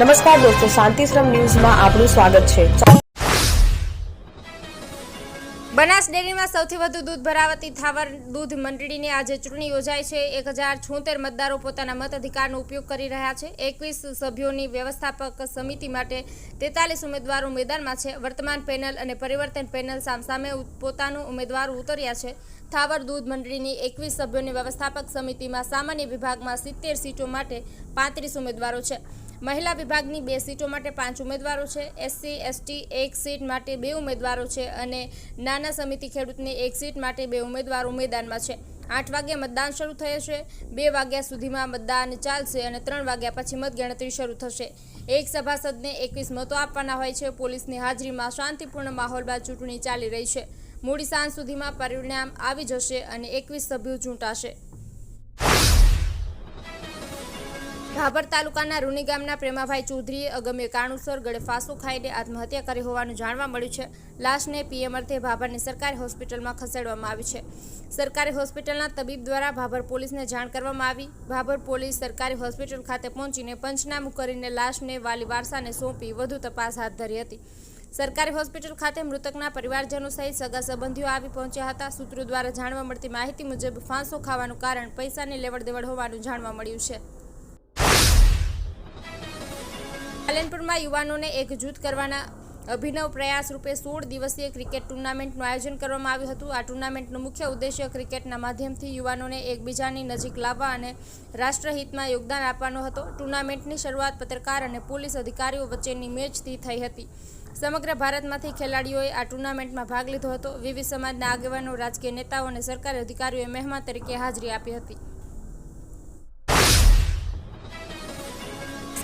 નમસ્કાર દોસ્તો, શાંતિશ્રમ ન્યૂઝમાં આપનું સ્વાગત છે. બનાસ ડેરીમાં સૌથી વધુ દૂધ ભરાવતી થાવર દૂધ મંડળીની આજે ચૂંટણી યોજાઈ છે. એક હજાર છોતેર મતદારો પોતાના મત અધિકારનો ઉપયોગ કરી રહ્યા છે. એકવીસ સભ્યોની વ્યવસ્થાપક સમિતિ માટે તેતાલીસ ઉમેદવારો મેદાનમાં છે. વર્તમાન પેનલ અને પરિવર્તન પેનલ સામસામે પોતાનો ઉમેદવારો ઉતર્યા છે. થાવર દૂધ મંડળીની એકવીસ સભ્યોની વ્યવસ્થાપક સમિતિમાં સામાન્ય વિભાગમાં સિત્તેર સીટો માટે પાંત્રીસ ઉમેદવારો છે. મહિલા વિભાગની બે સીટો માટે પાંચ ઉમેદવારો છે. એસસી, એસટી એક સીટ માટે બે ઉમેદવારો છે અને નાના સમિતિ ખેડૂતની એક સીટ માટે બે ઉમેદવારો મેદાનમાં છે. આઠ વાગ્યે મતદાન શરૂ થયે છે. બે વાગ્યા સુધીમાં મતદાન ચાલશે અને ત્રણ વાગ્યા પછી મતગણતરી શરૂ થશે. એક સભાસદને એકવીસ મતો આપવાના હોય છે. પોલીસની હાજરીમાં શાંતિપૂર્ણ માહોલ બાદ ચૂંટણી ચાલી રહી છે. મોડી સાંજ સુધીમાં પરિણામ આવી જશે અને એકવીસ સભ્યો ચૂંટાશે. ભાભર તાલુકાના રૂની ગામના પ્રેમાભાઈ ચૌધરીએ અગમ્ય કારણોસર ગળે ફાંસો ખાઈને આત્મહત્યા કરી હોવાનું જાણવા મળ્યું છે. લાશને પીએમ અર્થે ભાભરની સરકારી હોસ્પિટલમાં ખસેડવામાં આવી છે. સરકારી હોસ્પિટલના તબીબ દ્વારા ભાભર પોલીસને જાણ કરવામાં આવી. ભાભર પોલીસ સરકારી હોસ્પિટલ ખાતે પહોંચીને પંચનામું કરીને લાશને વાલી વારસાને સોંપી વધુ તપાસ હાથ ધરી હતી. સરકારી હોસ્પિટલ ખાતે મૃતકના પરિવારજનો સહિત સગા સંબંધીઓ આવી પહોંચ્યા હતા. સૂત્રો દ્વારા જાણવા મળતી માહિતી મુજબ ફાંસો ખાવાનું કારણ પૈસાની લેવડ દેવડ હોવાનું જાણવા મળ્યું છે. પાલનપુરમાં યુવાનોને એકજૂથ કરવાના અભિનવ પ્રયાસ રૂપે સોળ દિવસીય ક્રિકેટ ટુર્નામેન્ટનું આયોજન કરવામાં આવ્યું હતું. આ ટુર્નામેન્ટનો મુખ્ય ઉદ્દેશ્ય ક્રિકેટના માધ્યમથી યુવાનોને એકબીજાની નજીક લાવવા અને રાષ્ટ્રહિતમાં યોગદાન આપવાનો હતો. ટુર્નામેન્ટની શરૂઆત પત્રકાર અને પોલીસ અધિકારીઓ વચ્ચેની મેચથી થઈ હતી. સમગ્ર ભારતમાંથી ખેલાડીઓએ આ ટુર્નામેન્ટમાં ભાગ લીધો હતો. વિવિધ સમાજના આગેવાનો, રાજકીય નેતાઓ અને સરકારી અધિકારીઓએ મહેમાન તરીકે હાજરી આપી હતી.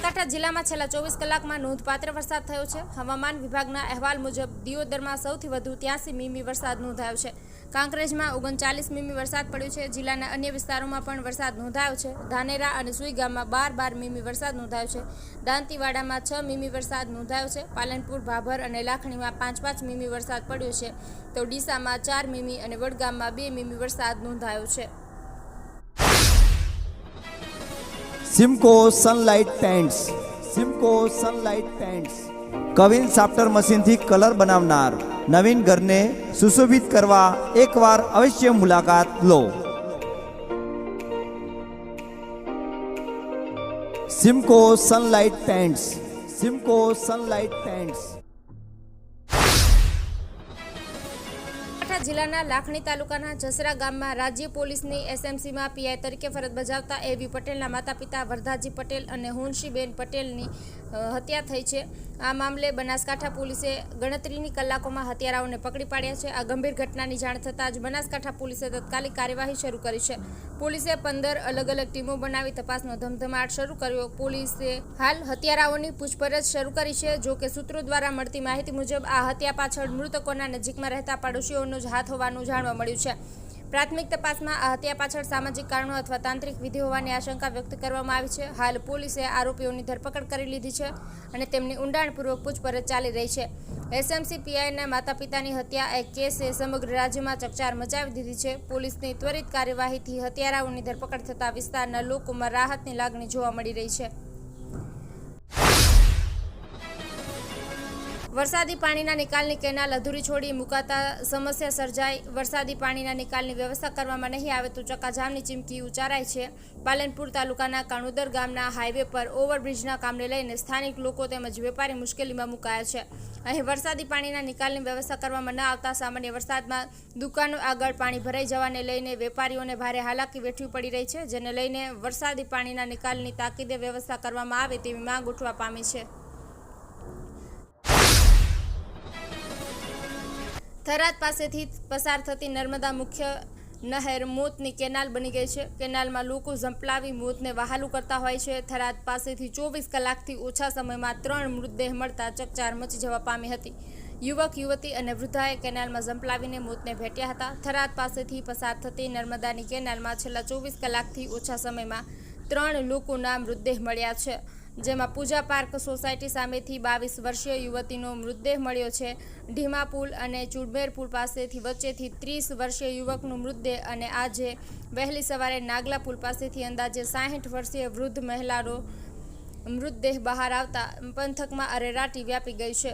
બનાસકાંઠા જિલ્લામાં છેલ્લા ચોવીસ કલાકમાં નોંધપાત્ર વરસાદ થયો છે. હવામાન વિભાગના અહેવાલ મુજબ દિયોદરમાં સૌથી વધુ ત્યાસી મીમી વરસાદ નોંધાયો છે. કાંકરેજમાં ઓગણચાલીસ મીમી વરસાદ પડ્યો છે. જિલ્લાના અન્ય વિસ્તારોમાં પણ વરસાદ નોંધાયો છે. ધાનેરા અને સુઈ ગામમાં બાર બાર મીમી વરસાદ નોંધાયો છે. દાંતીવાડામાં છ મીમી વરસાદ નોંધાયો છે. પાલનપુર, ભાભર અને લાખણીમાં પાંચ પાંચ મીમી વરસાદ પડ્યો છે. તો ડીસામાં ચાર મીમી અને વડગામમાં બે મીમી વરસાદ નોંધાયો છે. Simco sunlight paints Simco sunlight paints queen સાફ્ટર મશીનથી colour બનાવનાર નવીન ઘરને સુશોભિત કરવા એકવાર અવશ્ય મુલાકાત લો Simco sunlight paints Simco sunlight paints Banaskantha જિલ્લાના લાખણી તાલુકાના જસરા ગામમાં રાજ્ય પોલીસની એસએમસીમાં પીઆઈ તરીકે ફરજ બજાવતા એવી પટેલના માતા પિતા વરદાજી પટેલ અને હુંશીબેન પટેલની હત્યા થઈ છે. આ મામલે બનાસકાંઠા પોલીસે ગણતરીની કલાકોમાં હત્યારાઓને પકડી પાડ્યા છે. આ ગંભીર ઘટનાની જાણ થતાં જ બનાસકાંઠા પોલીસે તત્કાલિક કાર્યવાહી શરૂ કરી છે. પોલીસે પંદર અલગ અલગ ટીમો બનાવી તપાસનો ધમધમાટ શરૂ કર્યો. પોલીસે હાલ હત્યારાઓની પૂછપરછ શરૂ કરી છે. જો કે સૂત્રો દ્વારા મળતી માહિતી મુજબ આ હત્યા પાછળ મૃતકોના નજીકમાં રહેતા પાડોશીઓનો જ હાથ હોવાનું જાણવા મળ્યું છે. પ્રાથમિક તપાસમાં આ હત્યા પાછળ સામાજિક કારણો અથવા તાંત્રિક વિધિ હોવાની આશંકા વ્યક્ત કરવામાં આવી છે. હાલ પોલીસે આરોપીઓની ધરપકડ કરી લીધી છે અને તેમની ઊંડાણપૂર્વક પૂછપરછ ચાલી રહી છે. એસએમસી પીઆઈના માતા પિતાની હત્યા એક કેસે સમગ્ર રાજ્યમાં ચકચાર મચાવી દીધી છે. પોલીસની ત્વરિત કાર્યવાહીથી હત્યારાઓની ધરપકડ થતા વિસ્તારના લોકોમાં રાહતની લાગણી જોવા મળી રહી છે. વરસાદી પાણીના નિકાલની કેનાલ અધૂરી છોડી મુકાતા સમસ્યા સર્જાય વરસાદી પાણીના નિકાલની વ્યવસ્થા કરવામાં નહીં આવે તો ચક્કાજામની ચીમકી ઉચ્ચારાય છે. પાલનપુર તાલુકાના કાણુદર ગામના હાઈવે પર ઓવરબ્રિજના કામને લઈને સ્થાનિક લોકો તેમજ વેપારી મુશ્કેલીમાં મુકાયા છે. અહીં વરસાદી પાણીના નિકાલની વ્યવસ્થા કરવામાં ન આવતા સામાન્ય વરસાદમાં દુકાનો આગળ પાણી ભરાઈ જવાને લઈને વેપારીઓને ભારે હાલાકી વેઠવી પડી રહી છે, જેને લઈને વરસાદી પાણીના નિકાલની તાકીદે વ્યવસ્થા કરવામાં આવે તેવી માંગ ઉઠવા પામી છે. થરાદ પાસેથી પસાર થતી નર્મદા મુખ્ય નહેર મોતની કેનાલ બની ગઈ છે. કેનાલમાં લોકો ઝંપલાવી મોતને વહાલું કરતા હોય છે. થરાદ પાસેથી ચોવીસ કલાકથી ઓછા સમયમાં ત્રણ મૃતદેહ મળતા ચકચાર મચી જવા પામી હતી. યુવક, યુવતી અને વૃદ્ધાએ કેનાલમાં ઝંપલાવીને મોતને ભેટ્યા હતા. થરાદ પાસેથી પસાર થતી નર્મદાની કેનાલમાં છેલ્લા ચોવીસ કલાકથી ઓછા સમયમાં ત્રણ લોકોના મૃતદેહ મળ્યા છે. જેમાં પૂજા પાર્ક સોસાયટી સામેથી બાવીસ વર્ષીય યુવતીનો મૃતદેહ મળ્યો છે. ઢીમા પુલ અને ચુડમેર પુલ પાસેથી વચ્ચેથી ત્રીસ વર્ષીય યુવકનો મૃતદેહ અને આજે વહેલી સવારે નાગલા પુલ પાસેથી અંદાજે સાહીઠ વર્ષીય વૃદ્ધ મહિલાનો મૃતદેહ બહાર આવતા પંથકમાં અરેરાટી વ્યાપી ગઈ છે.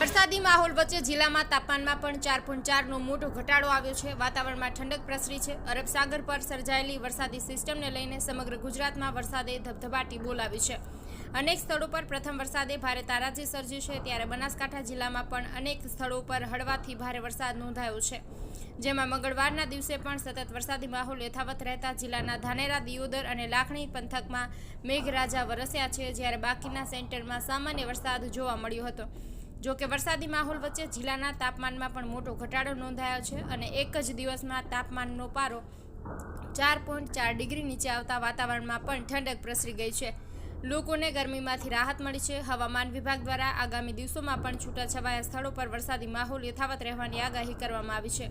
વરસાદી માહોલ વચ્ચે જિલ્લામાં તાપમાનમાં પણ ચાર પોઈન્ટ ચારનો મોટો ઘટાડો આવ્યો છે. વાતાવરણમાં ઠંડક પ્રસરી છે. અરબ સાગર પર સર્જાયેલી વરસાદી સિસ્ટમને લઈને સમગ્ર ગુજરાતમાં વરસાદે ધબધબાટી બોલાવી છે. અનેક સ્થળો પર પ્રથમ વરસાદે ભારે તારાજી સર્જી છે. ત્યારે બનાસકાંઠા જિલ્લામાં પણ અનેક સ્થળો પર હળવાથી ભારે વરસાદ નોંધાયો છે. જેમાં મંગળવારના દિવસે પણ સતત વરસાદી માહોલ યથાવત રહેતા જિલ્લાના ધાનેરા, દિયોદર અને લાખણી પંથકમાં મેઘરાજા વરસ્યા છે. જ્યારે બાકીના સેન્ટરમાં સામાન્ય વરસાદ જોવા મળ્યો હતો. જો કે વરસાદી માહોલ વચ્ચે જિલ્લાના તાપમાનમાં પણ મોટો ઘટાડો નોંધાયો છે અને એક જ દિવસમાં તાપમાનનો પારો ચાર પોઈન્ટ ચાર ડિગ્રી નીચે આવતા વાતાવરણમાં પણ ઠંડક પ્રસરી ગઈ છે. લોકોને ગરમીમાંથી રાહત મળી છે. હવામાન વિભાગ દ્વારા આગામી દિવસોમાં પણ છૂટાછવાયા સ્થળો પર વરસાદી માહોલ યથાવત રહેવાની આગાહી કરવામાં આવી છે.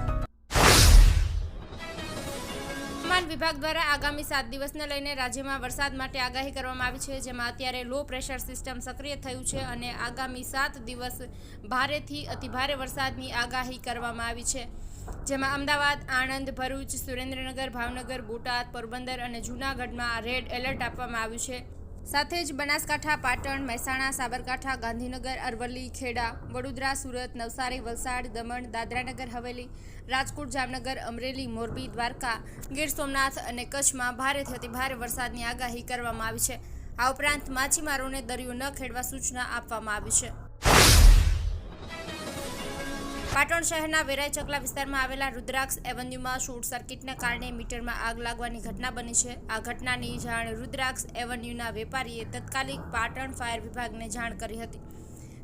વિભાગ દ્વારા આગામી સાત દિવસને લઈને રાજ્યમાં વરસાદ માટે આગાહી કરવામાં આવી છે, જેમાં અત્યારે લો પ્રેશર સિસ્ટમ સક્રિય થયું છે અને આગામી સાત દિવસ ભારેથી અતિભારે વરસાદની આગાહી કરવામાં આવી છે. જેમાં અમદાવાદ, આણંદ, ભરૂચ, સુરેન્દ્રનગર, ભાવનગર, બોટાદ, પોરબંદર અને જૂનાગઢમાં રેડ એલર્ટ આપવામાં આવ્યું છે. સાથે જ બનાસકાંઠા, પાટણ, મહેસાણા, સાબરકાંઠા, ગાંધીનગર, અરવલ્લી, ખેડા, વડોદરા, સુરત, નવસારી, વલસાડ, દમણ, દાદરાનગર, હવેલી, રાજકોટ, જામનગર, અમરેલી, મોરબી, દ્વારકા, ગીર સોમનાથ અને કચ્છમાં ભારેથી અતિ ભારે વરસાદની આગાહી કરવામાં આવી છે. આ ઉપરાંત માછીમારોને દરિયો ન ખેડવા સૂચના આપવામાં આવી છે. પાટણ શહેરના વેરાઈ ચકલા વિસ્તારમાં આવેલા રુદ્રાક્ષ એવન્યુમાં શોર્ટ સર્કિટને કારણે મીટરમાં આગ લાગવાની ઘટના બની છે. આ ઘટનાની જાણ રુદ્રાક્ષ એવન્યુના વેપારીએ તત્કાલિક પાટણ ફાયર વિભાગને જાણ કરી હતી.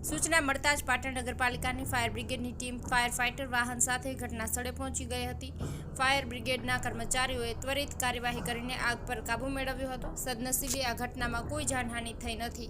સૂચના મળતા જ પાટણ નગરપાલિકાની ફાયર બ્રિગેડની ટીમ ફાયર ફાઇટર વાહન સાથે ઘટના સ્થળે પહોંચી ગઈ હતી. ફાયર બ્રિગેડના કર્મચારીઓએ ત્વરિત કાર્યવાહી કરીને આગ પર કાબૂ મેળવ્યો હતો. સદનસીબે આ ઘટનામાં કોઈ જાનહાનિ થઈ નથી.